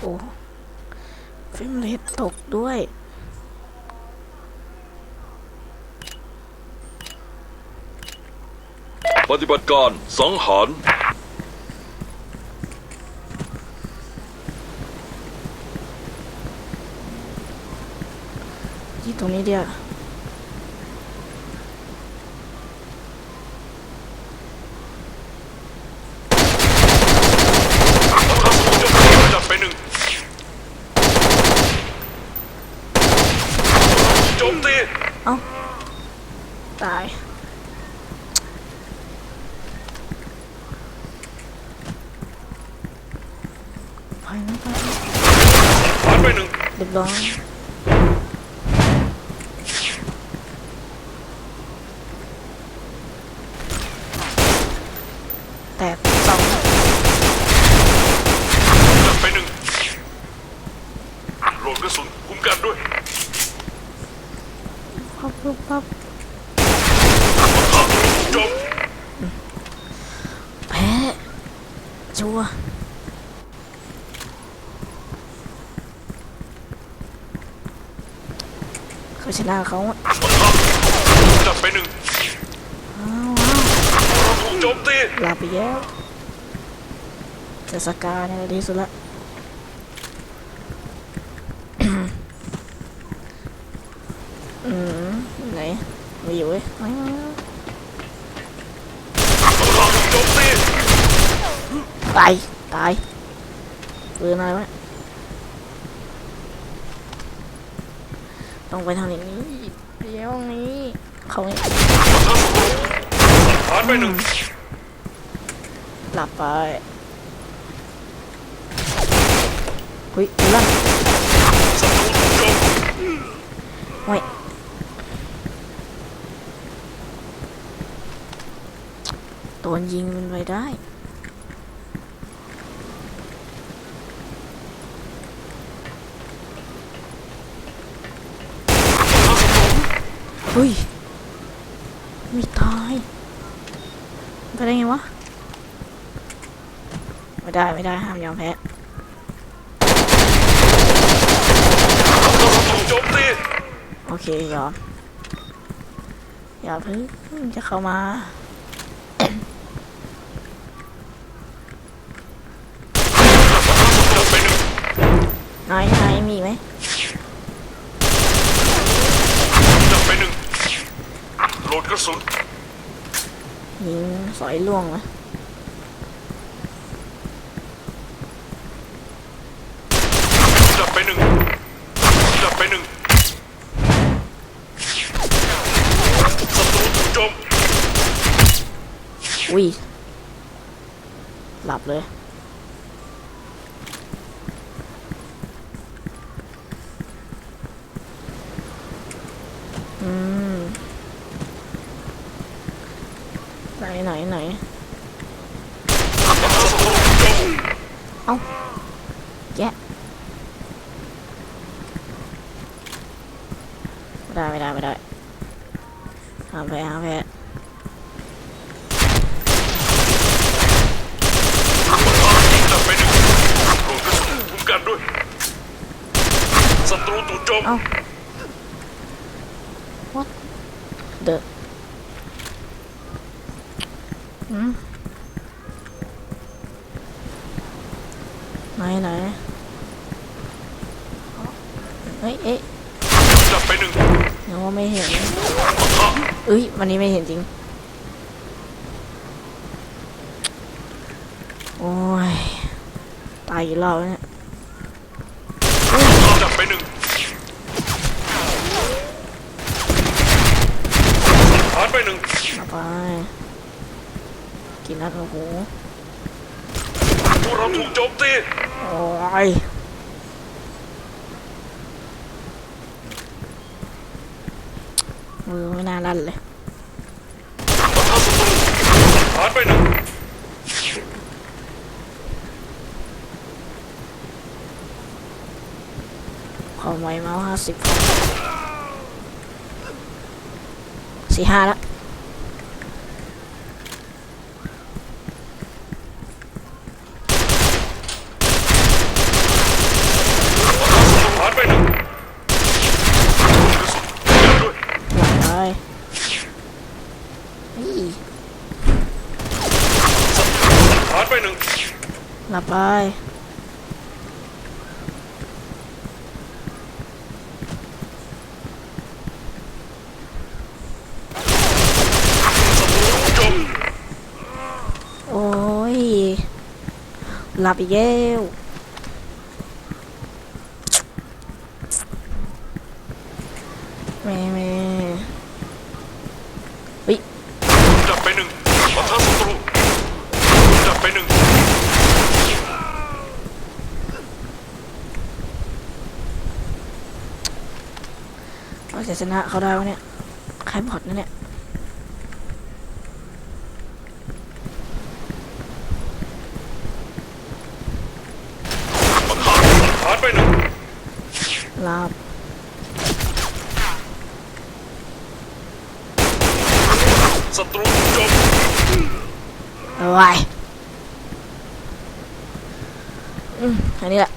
โอ้เฟรมเรทตกด้วย ปฏิบัติการสังหารที่ตรงนี้เดียว จับไปหนึ่ง โจมตีตายไปนะไปนะผ่านไปหนึ่งเรียบร้อยแตกสอง จับไปหนึ่งโหลดกระสุนคุ้มกันด้วย พับพับพับโจมแพ้ชัวร์เขาชนะเขาอะจับไปหนึ่งอ้าวเราถูกโจมตีหลับไปแล้วแต่สกาเนี่ยดีสุดละอืมไหนไม่อยู่เว้ยไม่ไม่ไม่เราถูกโจมตีตาย ตายปืนอะไรวะต้องไปทางนี้เดี๋ยวนี้เขาเนี่ยผ่านไปหนึ่งหลับไปเฮ้ยดูลั่นศัตรูถูกโจมไม่ โดนยิงมันไปได้ เฮ้ย ไม่ตาย ไปได้ไงวะ ไม่ได้ ไม่ได้ ห้ามยอมแพ้ศัตรูโจมตีโอเค ยอม อย่าเพิ่งจะเข้ามา จับไปหนึ่ง ไหนไหนมีไหมจับไปหนึ่งโหลดกระสุนยิงสอยล่วงไหมจับไปหนึ่งจับไปหนึ่งศัตรูถูกโจม อุ้ยหลับเลย อืม ไหนไหนไหนแยะไม่ได้ไม่ได้ไม่ได้ห้ามแพ้ห้ามแพ้จับไปหนึ่งโหลดกระสุนคุ้มกันด้วยศัตรูถูกโจม เอ้า what the อืม ไหนไหนเฮ้ยเอ๊ะจับไปหนึ่งนึกว่าไม่เห็นเอ้ยวันนี้ไม่เห็นจริง โอ้ย ตายอีกรอบแล้วเนี่ยจับไปหนึ่งผ่านไปหนึ่งเอาไป กินนัดโอ้โหพวกเราถูกโจมตีโอ้ยมือไม่น่าลั่นเลยปะทะศัตรูผ่านไปหนึ่งความไวเมาส์ห้าสิบสี่ห้าแล้ว หนึ่ง หลับ ไปศัตรูถูกโจมโอ้ย หลับอีกแล้วแม่แม่เฮ้ย จับไปหนึ่งปะทะศัตรูจับไปหนึ่ง เรา จะชนะเขาได้วะเนี่ยใครบอดนะเนี่ยปะทะผ่านไปหนึ่งลับศัตรูจมเอาไว้อืมอันนี้แหละ